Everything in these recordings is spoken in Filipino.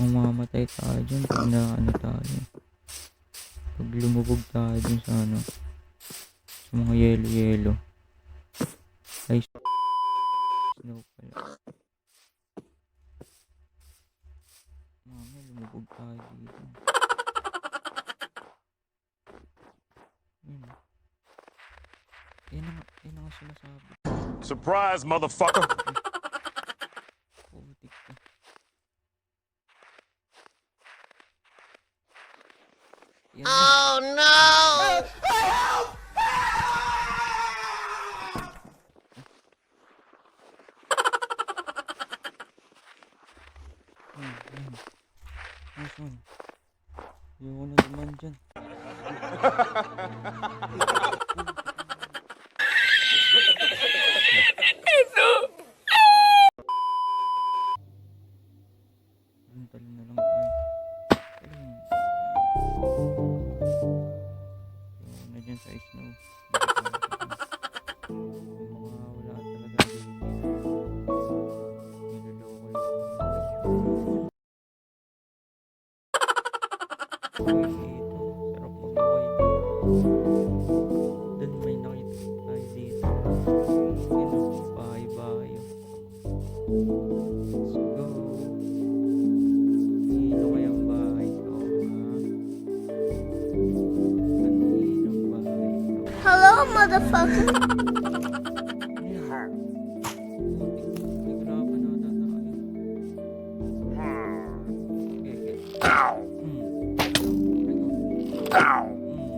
Mamamatay tayo dyan pag na ano tayo. Pag lumubog tayo dun sa ano. Sa mga yelo-yelo. Ay, snow pala. Mami, lumubog tayo dito. Yun. Yan ang, yan ang sinasabi. Surprise, motherfucker. Putik ka. Yan na. Hmm, Uy, dito. Sarap mag-away dito. Doon may nakita tayo dito. Bahay-bahay. Let's go. Sino kayang bahay to, ha? Kaninong bahay to? Hello, motherfucker. Ayan. Putik,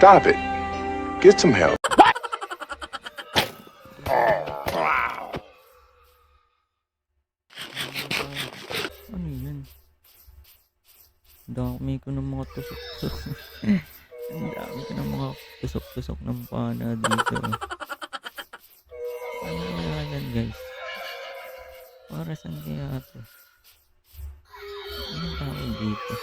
Stop it. Get some help. Ano? Ang dami ko ng mga tusok-tusok. Ang dami ko ng mga tusok-tusok ng pana dito. Ano yan guys? Para saan kaya to? Anong tawag dito?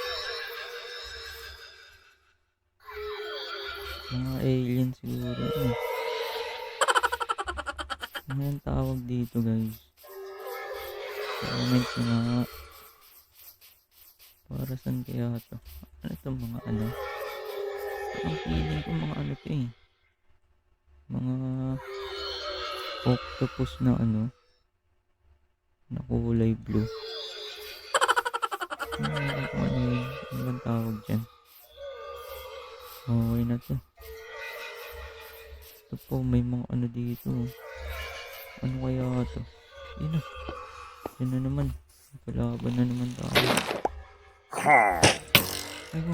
Mga alien siguro. Eh. Ano yung tawag dito guys? Comment nyo nga. Para saan kaya to? Ano itong mga ano? Ang feeling ko mga ano to eh. Mga octopus na ano. Na kulay blue. Ano, ano, ano yun? Ano bang tawag dyan? Okay na to. Ito po, may mga ano dito. Ano kaya to? Yun na. Yun na naman. Kalaban na naman tayo. Ay ko.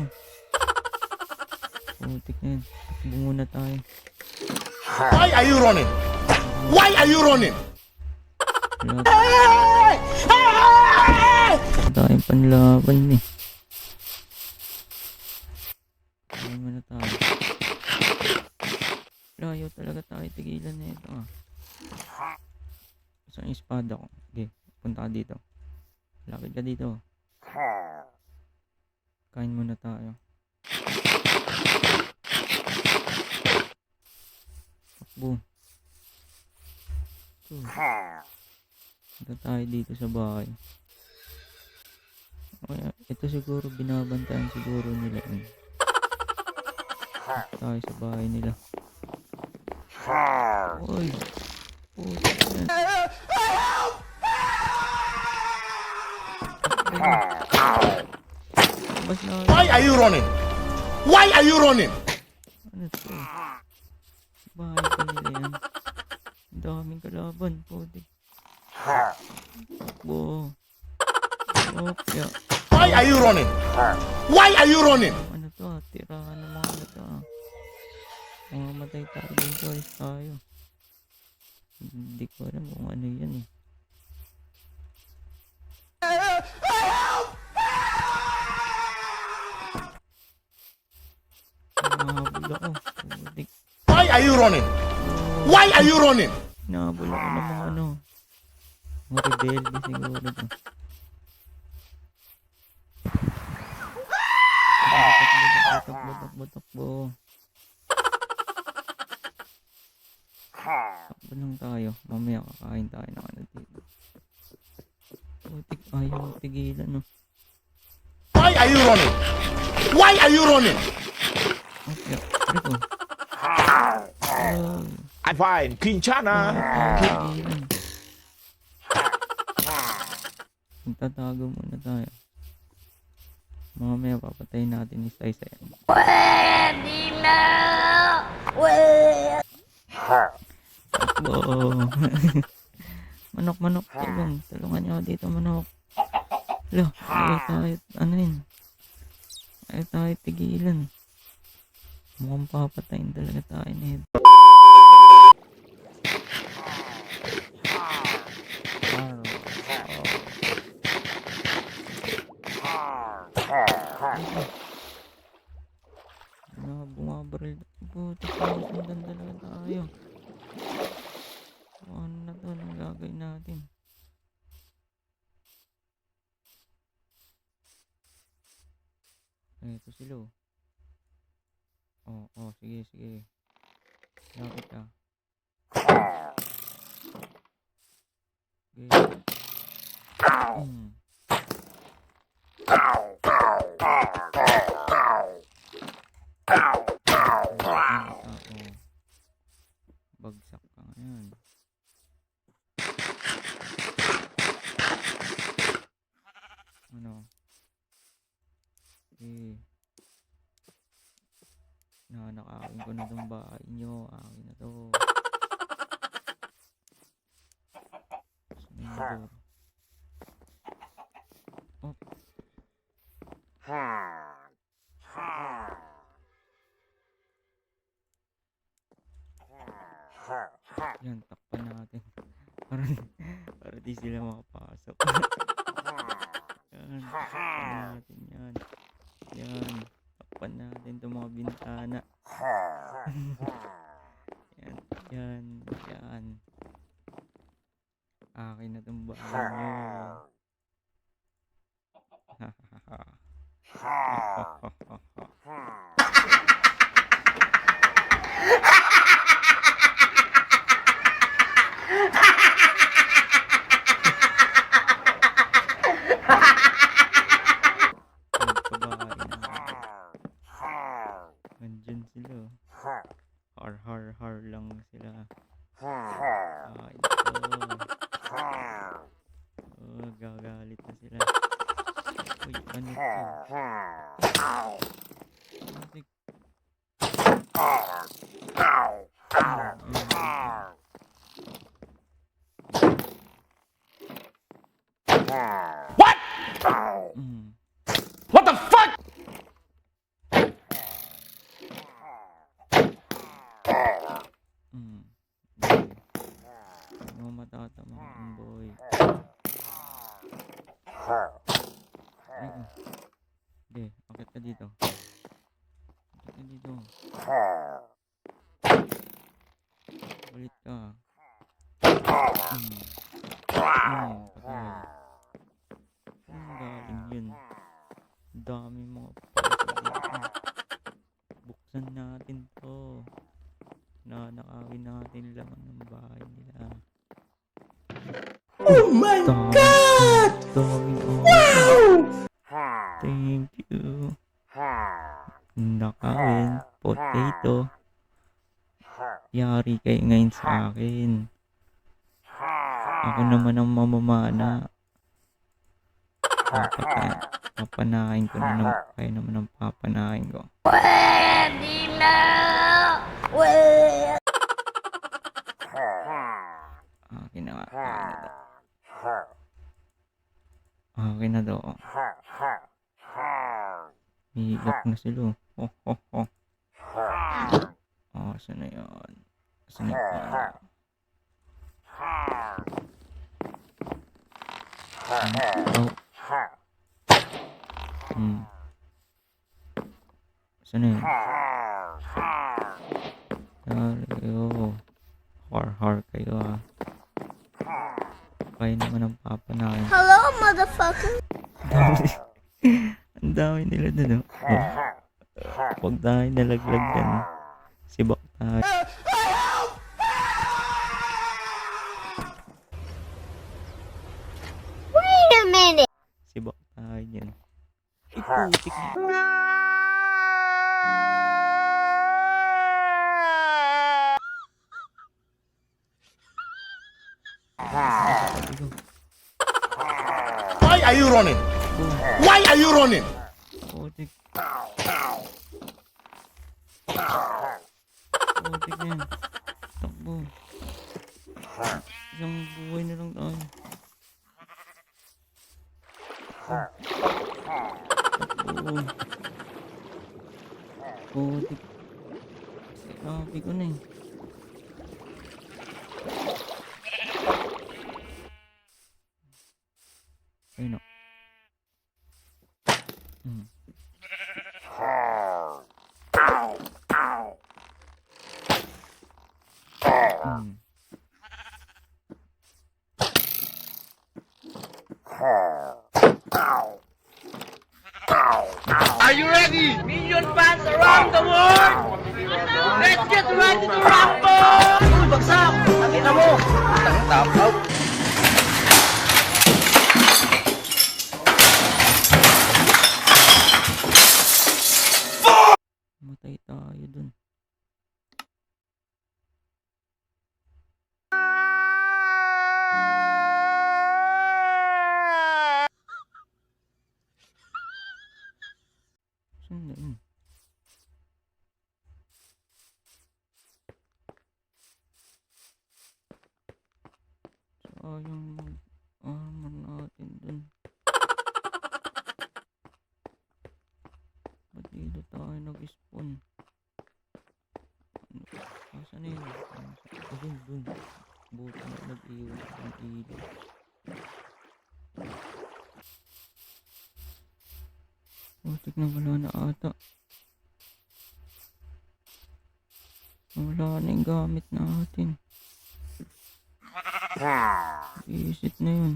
Putik na yan. Takbo muna tayo. Why are you running? Why are you running? Tayong panlaban eh. Ayaw muna tayo. Layo talaga tayo. Tigilan na ito ah. Saan yung espada ko? Okay, punta ka dito. Lapit ka dito. Kain muna tayo. Takbo. Ito. Punta tayo dito sa bahay. Kaya, ito siguro binabantayan siguro nila yun. Tayo sa bahay nila. Uy! Puta na Why are you running? Why are you running? Mamamatay tayo dito, alis tayo. Hindi ko alam kung ano yan eh. Nahabol ako. Why are you running? Why are you running? Nahabol ako ng mga ano. Mga rebelde siguro to. Takbo, takbo, takbo, takbo. Takbo lang tayo. Mamaya kakain tayo ng ano dito. Putik, ayaw tigilan no. Why are you running? Why are you running? Okay, ano to? Oh, I find Quinchana. tigilan. Magtatago muna tayo. Mamaya papatayin natin ni Sai Sai. Pwede na! Pwede! Takbo. manok, manok. Tulong. Tulungan niyo dito, manok. Lo, ayaw tayo. Ano yun? Ayaw tayo tigilan. Mukhang papatayin talaga tayo ni Ed. Na, bumabaril. Buti pa, sundan talaga tayo. Ano na to? Anong gagawin natin? Eh, ito sila oh. Oh, oh, sige, sige. Lapit ka. Sige. Hmm. Ano ka, oh. Bagsak ka ngayon. Ano? Eh. Nanakawin ko na tong bahay nyo. Akin na to. Sumindor. Oh. Yan, takpan natin. Para, para di sila makapasok. yan, takpan natin yan. Yan, takpan natin itong mga bintana. yan, yan, yan. Akin na itong bahay nyo. Nagkabahay na. Nandyan sila. oh. Har har har lang sila. Ay, ito. Oh, gagalit na sila. Uy, ano to? Putik. What? Mm. What the fuck? Mm. Mo matatama ang boy. Oh. Hindi, akit dito. Dito. Ulit. Mm. Mm. Saan galing yun? Ang dami mga. Buksan natin to. Nanakawin natin laman ng bahay nila. Oh my God! Daming wow! thank you. Nakawin, potato. Yari kayo ngayon sa akin. Ako naman ang mamamana. Papanahin ko na naman. Kayo naman ang papanahin ko. Pwede na! Akin na, to. Akin na to. Hihigap na sila. Oh, oh, oh. Oh, saan na yun? Saan na yun? Oh. Hmm. Saan na yun? Dali kayo. Har-har kayo ah. Kayo naman ang papanahin. hello, motherfucker. Ang dami nila dun, oh. oh. Huwag tayo nalaglag dyan. Sibak tayo. Wait a minute. Sibak tayo dyan. Iputik na. Why are you running? Why are you running? putik. Putik na yan. Takbo. Isang Sabi ko na. Are you ready? Million fans around the world! Ready to rumble! Uy, bagsak! Nakita mo! Tap out! Matay tayo dun. Saan na yun? Sayang mag-armor natin dun. Ba't dito tayo nag-spawn? Ano? Asan na yun? Ayun, dun. Buti na nag-iwan ng ilaw. Putik na wala na ata. Wala na yung gamit natin. Isit na yun.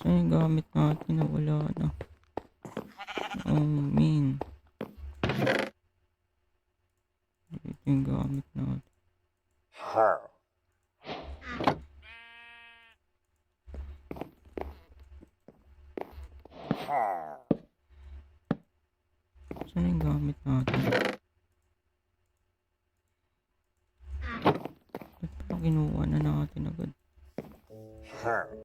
Saan yung gamit natin na wala na? Oh, man. Ito yung gamit